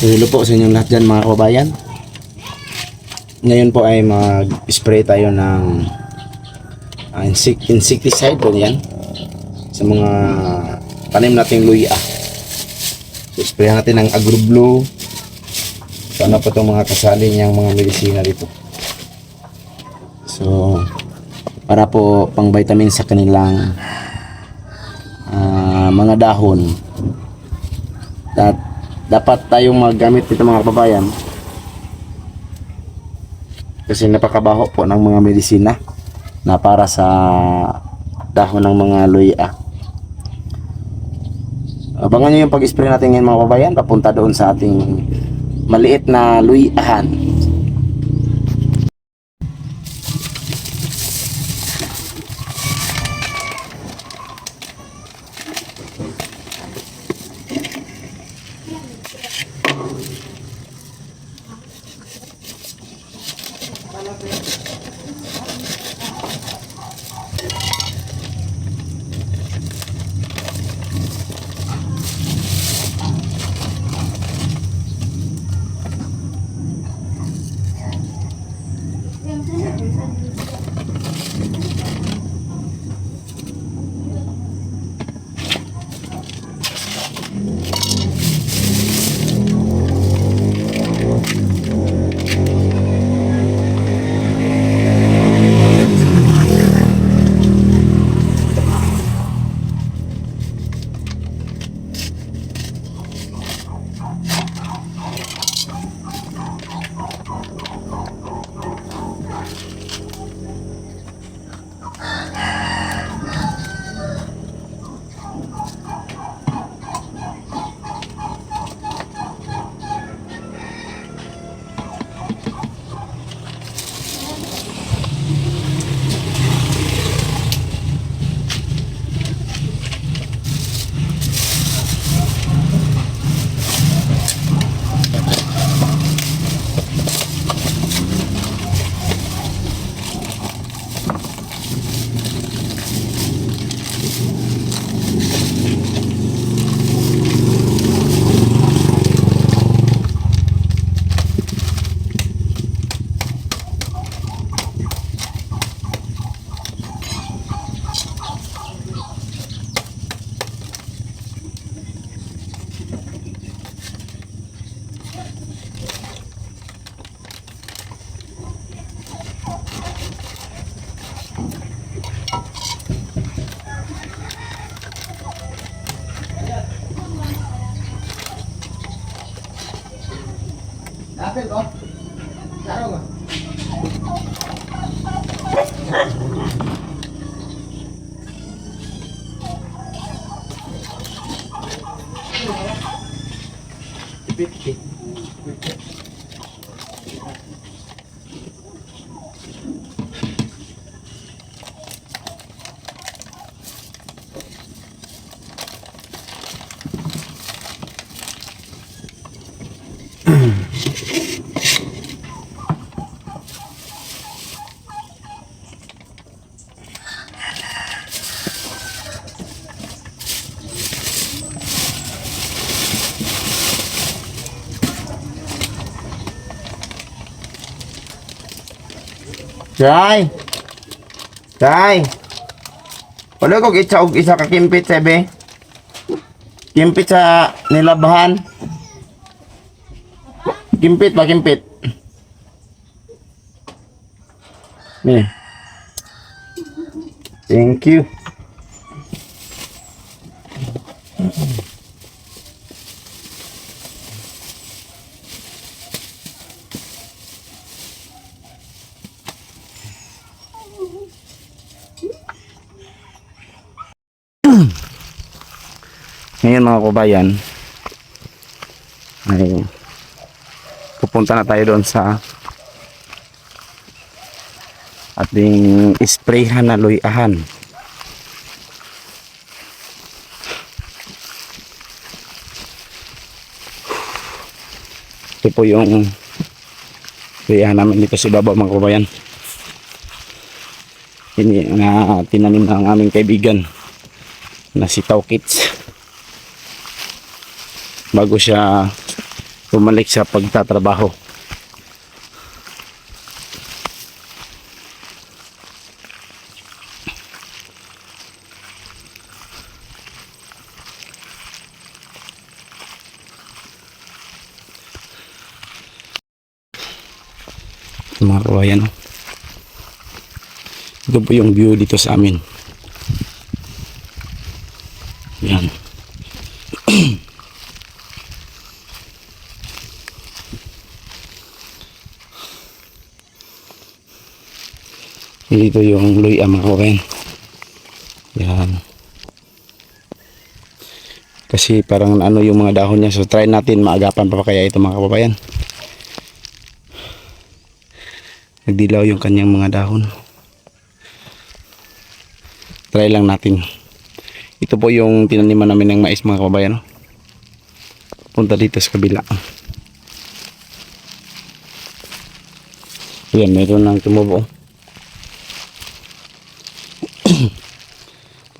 So, hello po sa inyong lahat dyan mga kababayan. Ngayon po ay mag-spray tayo ng ah, insect insecticide po yan sa mga tanim nating luya. So, spray natin ng agroblow. So, ano po itong mga kasali niyang mga medisina dito. So, para po pang vitamin sa kanilang ah, mga dahon. At dapat tayong maggamit dito mga kababayan kasi napakabaho po ng mga medisina na para sa dahon ng mga luya. Abangan nyo yung pag-spray natin ngayon mga kababayan papunta doon sa ating maliit na luyahan. Okay, Doc. Jai. Jai. Wala ko kitsa og isa ka kimpit sebe. Kimpit sa nilabahan. Kimpit ba kimpit? Ni. Thank you. Ngayon mga kubayan ay pupunta na tayo doon sa ating sprayhan na luyahan. Ito po yung luyahan namin dito sa baba mga kubayan. Ini na tinanim ng aming kaibigan na si Tao Kits bago siya bumalik sa pagtatrabaho. mga kawayan ito po yung view dito sa amin yan dito yung luya mga yan. Kasi parang ano yung mga dahon niya. So try natin maagapan pa kaya ito mga kababayan? Nagdilaw yung kanyang mga dahon. Try lang natin. Ito po yung tinaniman namin ng mais mga kababayan no? punta dito sa kabila. Yan meron lang tumubo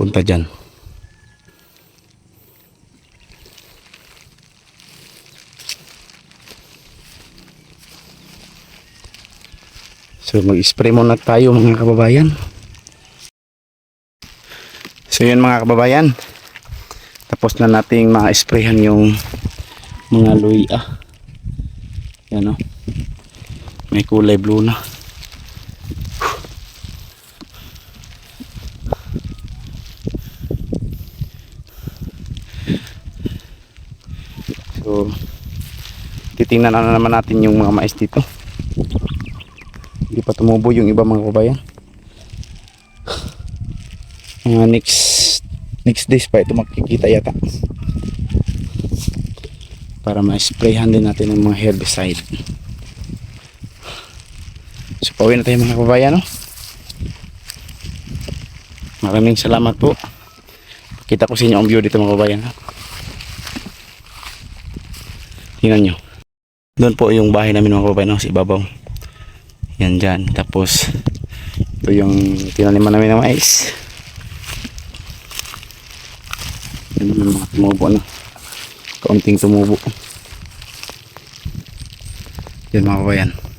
punta dyan So mag-spray muna tayo mga kababayan. So yun mga kababayan. Tapos na nating ma-sprayhan yung mga luya. Yan o. May kulay blue na. So titingnan na naman natin yung mga mais dito. Hindi pa tumubo yung iba mga kabayan. Mga next next days pa ito makikita yata. Para ma-sprayhan din natin ng mga herbicide. So pauwi na tayo mga kabayan no? maraming salamat po. Kita ko sa inyo ang view dito mga kabayan ha? tingnan nyo doon po yung bahay namin mga kabayan no? sa ibabaw yan dyan. Tapos, ito yung tinaniman namin ng mais. Yan yung mga tumubo na. Kaunting tumubo. Yan mga kabayan.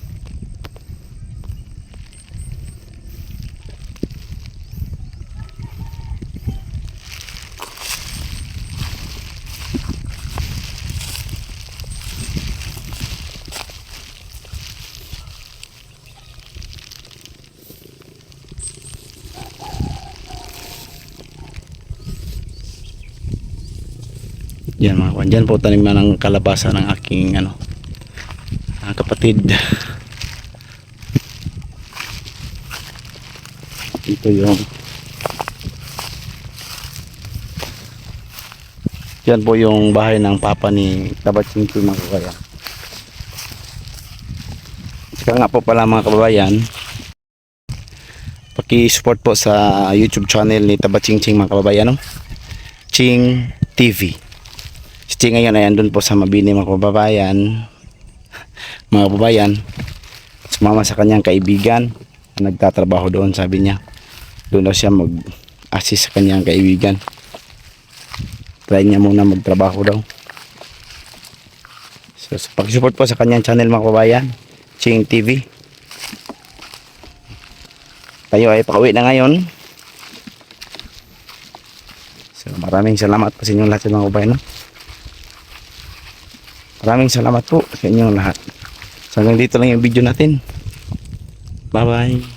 Yan mga kawan. Dyan po tanim na ng kalabasa ng aking ano, ah, kapatid. Ito yung Yan po yung bahay ng papa ni Tabatsing mga kabayan. Saka nga po pala mga kababayan, paki-support po sa YouTube channel ni Tabatsing mga kababayan. No? Ching TV. Si Ching ngayon ay andun po sa Mabini mga kababayan. Mga kababayan, sumama sa kanyang kaibigan na nagtatrabaho doon sabi niya. Doon daw siya mag-assist sa kanyang kaibigan. Try niya muna magtrabaho daw. So, so pag-support po sa kanyang channel mga kababayan, Ching TV. Tayo ay pauwi na ngayon. So, maraming salamat po sa inyong lahat mga kabayan. no? Maraming salamat po sa inyong lahat. So, hanggang dito lang yung video natin. Bye-bye.